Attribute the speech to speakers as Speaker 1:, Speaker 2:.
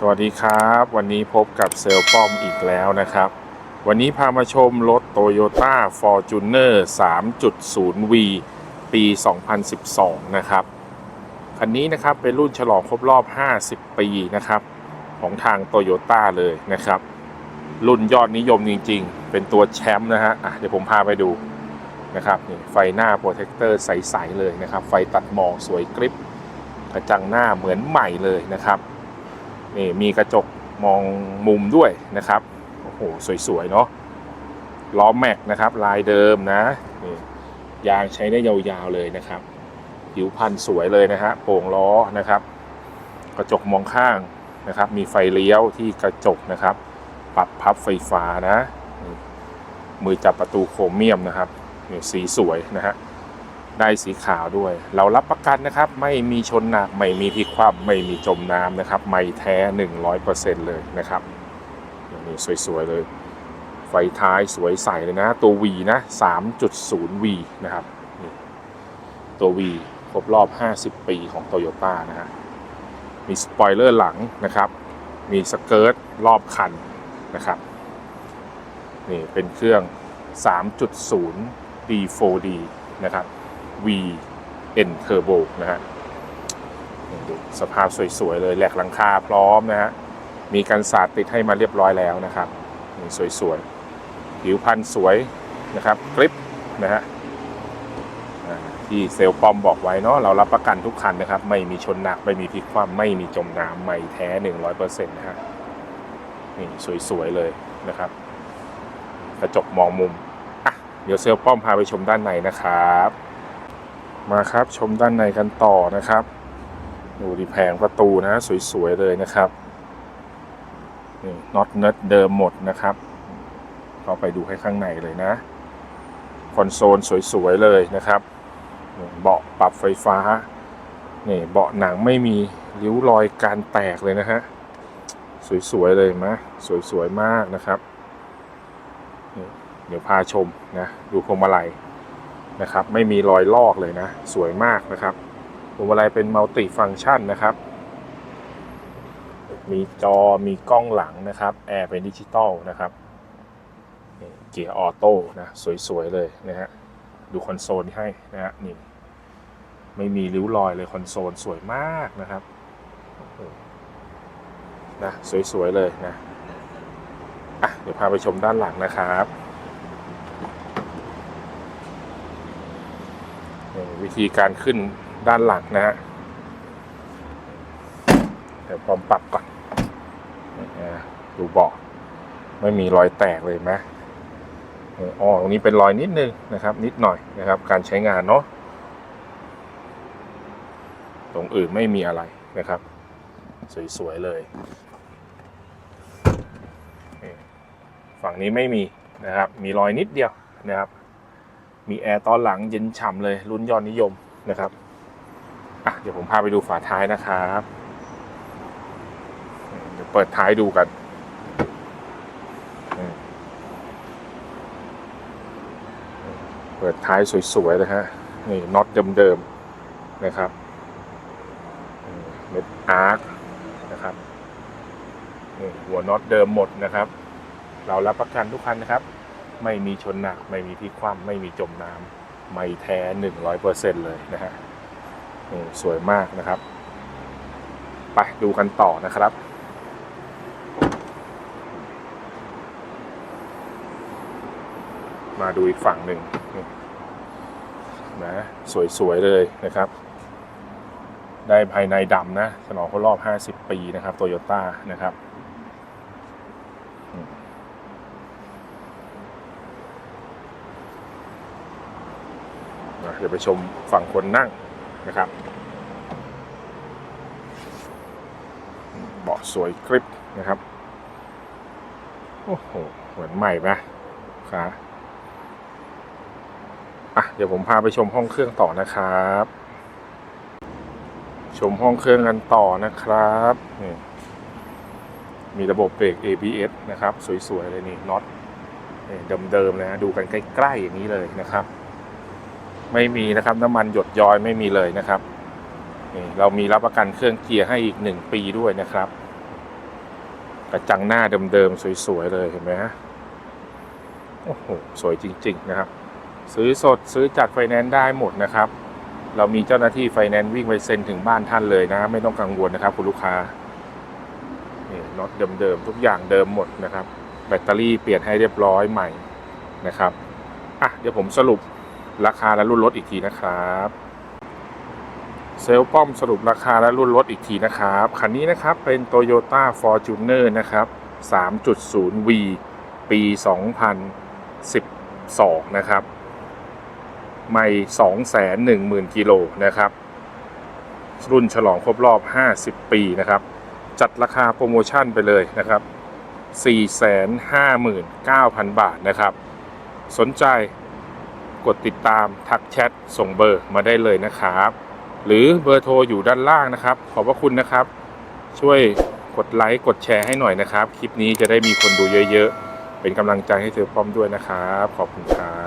Speaker 1: สวัสดีครับ วันนี้พบกับเซลป้อมอีกแล้วนะครับ วันนี้พามาชมรถ Toyota Fortuner 3.0V ปี 2012 นะครับ คันนี้นะครับเป็นรุ่นฉลองครบรอบ 50 ปีนะครับ ของทาง Toyota เลยนะครับ รุ่นยอดนิยมจริงๆ เป็นตัวแชมป์นะฮะะเดี๋ยวผมพาไปดูนะครับนี่ไฟหน้าโปรเทคเตอร์ใส ๆ เลยนะครับ ไฟตัดหมอกสวยกริบกระจังหน้าเหมือนใหม่เลยนะครับ นี่มีกระจกมองมุมด้วยนะครับ โอ้โห สวย ๆ เนาะล้อแม็กนะครับ ลายเดิมนะนี่ยางใช้ได้ยาวๆเลยนะครับ ผิวพันธุ์สวยเลยนะฮะโป่งล้อนะครับ กระจกมองข้างนะครับ มีไฟเลี้ยวที่กระจกนะครับ ปรับพับไฟฟ้านะ มือจับประตูโครเมียมนะครับสีสวยนะฮะ ได้สีขาวด้วย เรารับประกันนะครับ ไม่มีชนหนัก ไม่มีพลิกคว่ำไม่มีจมน้ำนะครับ ไม่แท้ 100%เลยนะครับนี้สวยๆเลย ไฟท้ายสวยใสเลยนะ ตัว V นะ 3.0V นะครับนี่ตัว V ครบรอบ 50 ปีของ Toyota นะฮะ มีสปอยเลอร์หลังนะครับ มีสเกิร์ตรอบคันนะครับนี่เป็นเครื่อง 3.0 D4D นะครับ V N Turbo นะฮะนี่ดูสภาพสวยๆเลยแหลกหลังคาพร้อมนะฮะ มีกันสาดติดให้มาเรียบร้อยแล้วนะครับนี่สวยๆ ผิวพันธุ์สวยนะครับกริปนะฮะที่เซลปอมบอกไว้เนาะเรารับประกันทุกคันนะครับ ไม่มีชนหนัก ไม่มีพลิกคว่ำไม่มีจมน้ำไม่แท้ 100%นะฮะนี่สวยๆเลยนะครับ กระจกมองมุมอะเดี๋ยวเซลป้อมพาไปชมด้านในนะครับ มาครับชมด้านในกันต่อนะครับดูดิแผงประตูนะสวยๆเลยนะครับนี่น็อตเนิร์ดเดิมหมดนะครับเข้าไปดูให้ข้างในเลยนะคอนโซลสวยๆเลยนะครับเบาะปรับไฟฟ้านี่เบาะหนังไม่มีริ้วรอยการแตกเลยนะฮะสวยๆเลยมะสวยๆมากนะครับ เดี๋ยวพาชมนะดูพวงมาลัย นะครับ ไม่มีรอยลอกเลยนะ สวยมากนะครับพวงมาลัยเป็นมัลติฟัง c t ชันนะครับ มีจอมีกล้องหลังนะครับ แอร์เป็นดิจิตอลนะครับเกียร์ออโต้นะสวยๆเลยนะฮะดูคอนโซลให้นะฮะนี่ไม่มีริ้วรอยเลยคอนโซลสวยมากนะครับนะสวยๆเลยนะอะเดี๋ยวพาไปชมด้านหลังนะครับ วิธีการขึ้นด้านหลังนะฮะเดี๋ยวผมปรับก่อนนะดูเบาะไม่มีรอยแตกเลยไหมอ๋อตรงนี้เป็นรอยนิดนึงนะครับ นิดหน่อยนะครับ การใช้งานเนาะตรงอื่นไม่มีอะไรนะครับ สวย ๆ เลย ฝั่งนี้ไม่มีนะครับ มีรอยนิดเดียวนะครับ มีแอร์ตอนหลังเย็นฉ่ำเลยรุ่นยอดนิยมนะครับอะเดี๋ยวผมพาไปดูฝาท้ายนะครับเดี๋ยวเปิดท้ายดูกันเปิดท้ายสวยๆเลยฮะนี่น็อตเดิมๆนะครับเม็ดอาร์คนะครับนี่หัวน็อตเดิมหมดนะครับ เรารับประกันทุกคันนะครับ ไม่มีชนหนัก ไม่มีพลิกคว่ำไม่มีจมน้ำไม่แท้หนึ่งร้อยเปอร์เซ็นเลยนะฮะสวยมากนะครับ ไปดูกันต่อนะครับมาดูอีกฝั่งหนึ่งนะสวย ๆ เลยนะครับ ได้ภายในดำนะฉลองครบรอบ 50 ปีนะครับโตโยต้านะครับ เดี๋ยวไปชมฝั่งคนนั่งนะครับเบาะสวยกริบนะครับ โอ้โห เหมือนใหม่ไหมครับอะเดี๋ยวผมพาไปชมห้องเครื่องต่อนะครับ ชมห้องเครื่องกันต่อนะครับนี่มีระบบเบรก ABS นะครับ สวยๆเลยนี่น็อตเดิมๆนะดูกันใกล้ ๆ อย่างนี้เลยนะครับ ไม่มีนะครับ น้ำมันหยดย้อยไม่มีเลยนะครับนี่เรามีรับประกันเครื่องเกียร์ให้อีก1ปีด้วยนะครับ กระจังหน้าเดิมๆสวยๆเลยเห็นไหมฮะโอ้โหสวยจริง ๆ นะครับ ซื้อสดซื้อจัดไฟแนนซ์ได้หมดนะครับ เรามีเจ้าหน้าที่ไฟแนนซ์วิ่งไปเซ็นถึงบ้านท่านเลยนะ ไม่ต้องกังวลนะครับ คุณลูกค้านี่น็อตเดิมๆทุกอย่างเดิมหมดนะครับ แบตเตอรี่เปลี่ยนให้เรียบร้อยใหม่นะครับอะเดี๋ยวผมสรุป ราคาและรุ่นรถอีกทีนะครับเซลป้อมสรุปราคาและรุ่นรถอีกทีนะครับคันนี้นะครับเป็น Toyota Fortuner นะครับ 3.0V ปี 2012 นะครับ ไม่ 210,000 กิโลนะครับ รุ่นฉลองครบรอบ 50 ปีนะครับ จัดราคาโปรโมชั่นไปเลยนะครับ 459,000 บาทนะครับ สนใจ กดติดตามทักแชทส่งเบอร์มาได้เลยนะครับ หรือเบอร์โทรอยู่ด้านล่างนะครับ ขอบพระคุณนะครับ ช่วยกดไลค์กดแชร์ให้หน่อยนะครับ คลิปนี้จะได้มีคนดูเยอะๆ เป็นกำลังใจให้เซลป้อมด้วยนะครับ ขอบคุณครับ